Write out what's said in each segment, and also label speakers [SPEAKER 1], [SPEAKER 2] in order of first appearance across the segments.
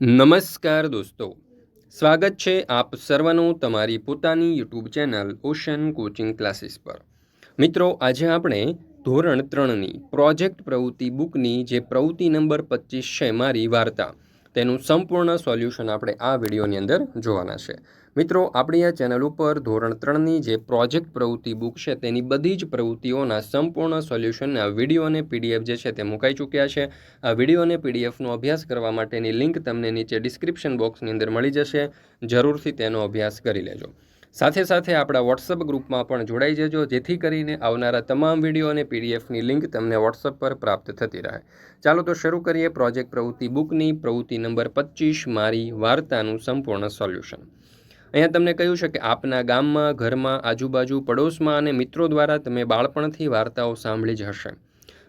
[SPEAKER 1] નમસ્કાર દોસ્તો. સ્વાગત છે આપ સર્વનું તમારી પોતાની YouTube channel ocean coaching classes પર. મિત્રો, આજે આપણે ધોરણ ત્રણની પ્રોજેક્ટ પ્રવૃત્તિ બુકની જે પ્રવૃત્તિ નંબર પચીસ છે મારી વાર્તા તેનું સંપૂર્ણ સોલ્યુશન આપણે આ વિડીયોની અંદર જોવાના છે. મિત્રો, આપણી આ ચેનલ ઉપર ધોરણ ત્રણની જે પ્રોજેક્ટ પ્રવૃત્તિ બુક છે, તેની બધી જ પ્રવૃત્તિઓના સંપૂર્ણ સોલ્યુશનના વીડિયો અને પીડીએફ જે છે, તે મુકાઈ ચૂક્યા છે. આ વીડિયો અને પીડીએફનો અભ્યાસ કરવા માટેની લિંક તમને નીચે ડિસ્ક્રિપ્શન બોક્સની અંદર મળી જશે. જરૂરથી તેનો અભ્યાસ કરી લેજો. સાથે સાથે આપણા વોટ્સઅપ ગ્રુપમાં પણ જોડાઈ જજો, જેથી કરીને આવનારા તમામ વીડિયો અને પીડીએફની લિંક તમને વોટ્સઅપ પર પ્રાપ્ત થતી રહે. ચાલો તો શરૂ કરીએ પ્રોજેક્ટ પ્રવૃત્તિ બુકની. પ્રવૃત્તિ નંબર પચીસ મારી વાર્તાનું સંપૂર્ણ સોલ્યુશન. અહીંયા તમને કહ્યું છે કે આપના ગામમાં, ઘરમાં, આજુબાજુ, પડોશમાં અને મિત્રો દ્વારા તમે બાળપણથી વાર્તાઓ સાંભળી જ હશે.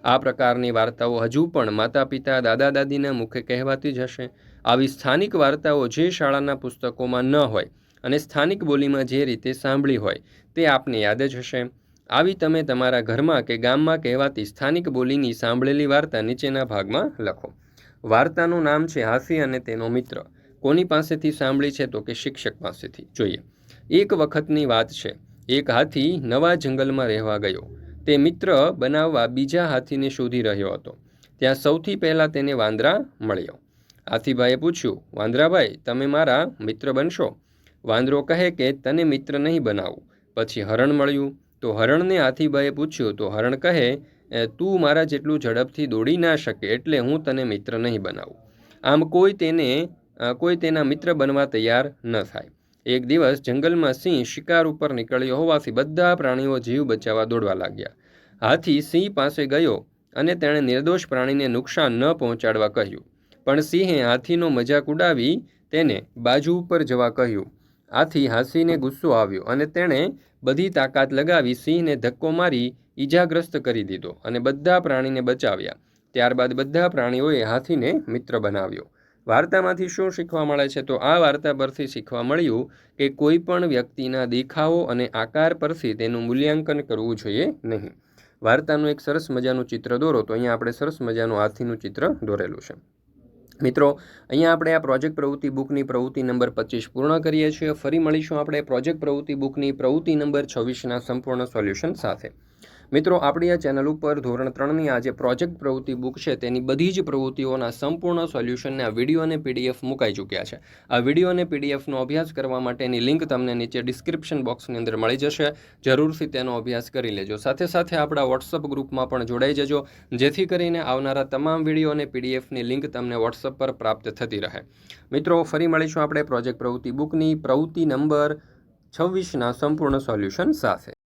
[SPEAKER 1] આ પ્રકારની વાર્તાઓ હજુ પણ માતા પિતા દાદા દાદીના મુખે કહેવાતી જ હશે. આવી સ્થાનિક વાર્તાઓ જે શાળાના પુસ્તકોમાં ન હોય અને સ્થાનિક બોલીમાં જે રીતે સાંભળી હોય તે આપને યાદ જ હશે. આવી તમે તમારા ઘરમાં કે ગામમાં કહેવાતી સ્થાનિક બોલીની સાંભળેલી વાર્તા નીચેના ભાગમાં લખો. વાર્તાનું નામ છે હાથી અને તેનો મિત્ર. કોની પાસેથી સાંભળી છે તો કે શિક્ષક પાસેથી? જોઈએ. એક વખતની વાત છે. એક હાથી નવા જંગલમાં રહેવા ગયો. તે મિત્ર બનાવવા બીજા હાથીને શોધી રહ્યો હતો. ત્યાં સૌથી પહેલાં તેને વાંદરા મળ્યો. હાથીભાઈએ પૂછ્યું, વાંદરાભાઈ, તમે મારા મિત્ર બનશો? વાંદરો કહે કે, તને મિત્ર નહીં બનાવું. પછી હરણ મળ્યું. તો હરણને હાથીભાઈએ પૂછ્યું. તો હરણ કહે તું મારા જેટલું ઝડપથી દોડી ના શકે એટલે હું તને મિત્ર નહીં બનાવું. આમ કોઈ તેને કોઈ તેના મિત્ર બનવા તૈયાર ન થાય. એક દિવસ જંગલમાં સિંહ શિકાર ઉપર નીકળ્યો હોવાથી બધા પ્રાણીઓ જીવ બચાવવા દોડવા લાગ્યા. હાથી સિંહ પાસે ગયો અને તેણે નિર્દોષ પ્રાણીને નુકસાન ન પહોંચાડવા કહ્યું. પણ સિંહે હાથીનો મજાક ઉડાવી તેને બાજુ ઉપર જવા કહ્યું આથી હાથીને ગુસ્સો આવ્યો અને તેણે બધી તાકાત લગાવી સિંહને ધક્કો મારી ઈજાગ્રસ્ત કરી દીધો અને બધા પ્રાણીને બચાવ્યા. ત્યારબાદ બધા પ્રાણીઓએ હાથીને મિત્ર બનાવ્યો. વાર્તામાંથી શું શીખવા મળે છે? તો આ વાર્તા પરથી શીખવા મળ્યું કે કોઈ પણ વ્યક્તિના દેખાવો અને આકાર પરથી તેનું મૂલ્યાંકન કરવું જોઈએ નહીં. વાર્તાનું એક સરસ મજાનું ચિત્ર દોરો. તો અહીંયા આપણે સરસ મજાનું હાથીનું ચિત્ર દોરેલું છે. મિત્રો, અહીંયા આપણે આ પ્રોજેક્ટ પ્રવૃત્તિ બુકની પ્રવૃત્તિ નંબર પચીસ પૂર્ણ કરીએ છીએ. ફરી મળીશું આપણે પ્રોજેક્ટ પ્રવૃત્તિ બુકની પ્રવૃત્તિ નંબર છવ્વીસના સંપૂર્ણ સોલ્યુશન સાથે. મિત્રો, આપણી આ ચેનલ ઉપર ધોરણ ત્રણની આ જે પ્રોજેક્ટ પ્રવૃત્તિ બુક છે, તેની બધી જ પ્રવૃત્તિઓના સંપૂર્ણ સોલ્યુશનને આ વીડિયો અને પીડીએફ મુકાઈ ચૂક્યા છે. આ વીડિયો અને પીડીએફનો અભ્યાસ કરવા માટેની લિંક તમને નીચે ડિસ્ક્રિપ્શન બોક્સની અંદર મળી જશે. જરૂરથી તેનો અભ્યાસ કરી લેજો. સાથે સાથે આપણા વોટ્સઅપ ગ્રુપમાં પણ જોડાઈ જજો. જેથી કરીને આવનારા તમામ વીડિયો અને પીડીએફની લિંક તમને વોટ્સઅપ પર પ્રાપ્ત થતી રહે. મિત્રો, ફરી મળીશું આપણે પ્રોજેક્ટ પ્રવૃત્તિ બુકની પ્રવૃત્તિ નંબર છવ્વીસના સંપૂર્ણ સોલ્યુશન સાથે.